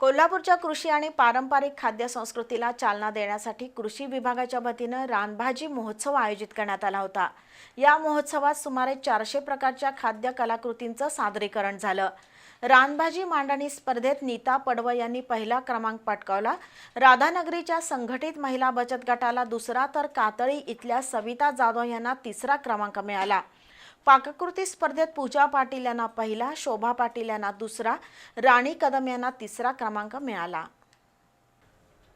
कोल्हापूरच्या कृषी आणि पारंपरिक खाद्य संस्कृतीला चालना देण्यासाठी कृषी विभागाच्या वतीनं रानभाजी महोत्सव आयोजित करण्यात आला होता. या महोत्सवात सुमारे चारशे प्रकारच्या खाद्य कलाकृतींचं सादरीकरण झालं. रानभाजी मांडणी स्पर्धेत नीता पडवळ यांनी पहिला क्रमांक पटकावला. राधानगरीच्या संघटित महिला बचत गटाला दुसरा तर कातळी इथल्या सविता जाधव यांना तिसरा क्रमांक मिळाला. पाककृती स्पर्धेत पूजा पाटील यांना पहिला शोभा पाटील यांना दुसरा राणी कदम यांना तिसरा क्रमांक मिळाला.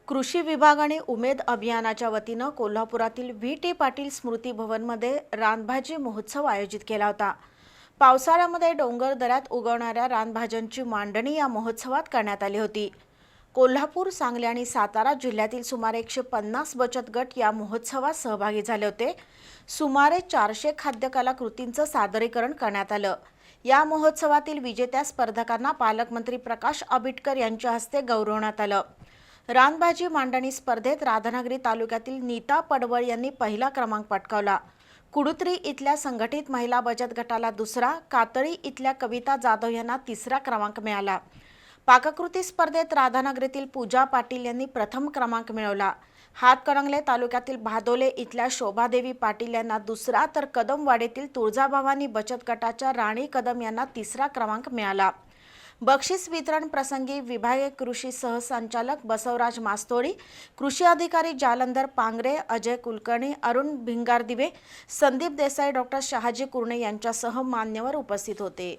कृषी विभागाने उमेद अभियानाच्या वतीनं कोल्हापुरातील व्ही. टी. पाटील स्मृती भवनमध्ये रानभाजी महोत्सव आयोजित केला होता. पावसाळ्यामध्ये डोंगर दऱ्यात उगवणाऱ्या रानभाज्यांची मांडणी या महोत्सवात करण्यात आली होती. कोल्हापूर सांगली आणि सातारा जिल्ह्यातील सुमारे एकशे पन्नास बचत गट या महोत्सवात सहभागी झाले होते. सुमारे चारशे खाद्यकलाकृतींचं सादरीकरण करण्यात आलं. या महोत्सवातील विजेत्या स्पर्धकांना पालकमंत्री प्रकाश आबिटकर यांच्या हस्ते गौरवण्यात आलं. रानभाजी मांडणी स्पर्धेत राधानगरी तालुक्यातील नीता पडवळ यांनी पहिला क्रमांक पटकावला. कुडुत्री इथल्या संघटित महिला बचत गटाला दुसरा कातळी इथल्या कविता जाधव यांना तिसरा क्रमांक मिळाला. पाककृती स्पर्धेत राधानगरीतील पूजा पाटील यांनी प्रथम क्रमांक मिळवला. हातकणंगले तालुक्यातील भादोले इथल्या शोभादेवी पाटील यांना दुसरा तर कदमवाडीतील तुळजाभवानी बचत गटाच्या राणी कदम यांना तिसरा क्रमांक मिळाला. बक्षीस वितरण प्रसंगी विभागीय कृषी सहसंचालक बसवराज मास्तोळी कृषी अधिकारी जालंधर पांगरे अजय कुलकर्णी अरुण भिंगारदिवे संदीप देसाई डॉक्टर शहाजी कुर्णे यांच्यासह मान्यवर उपस्थित होते.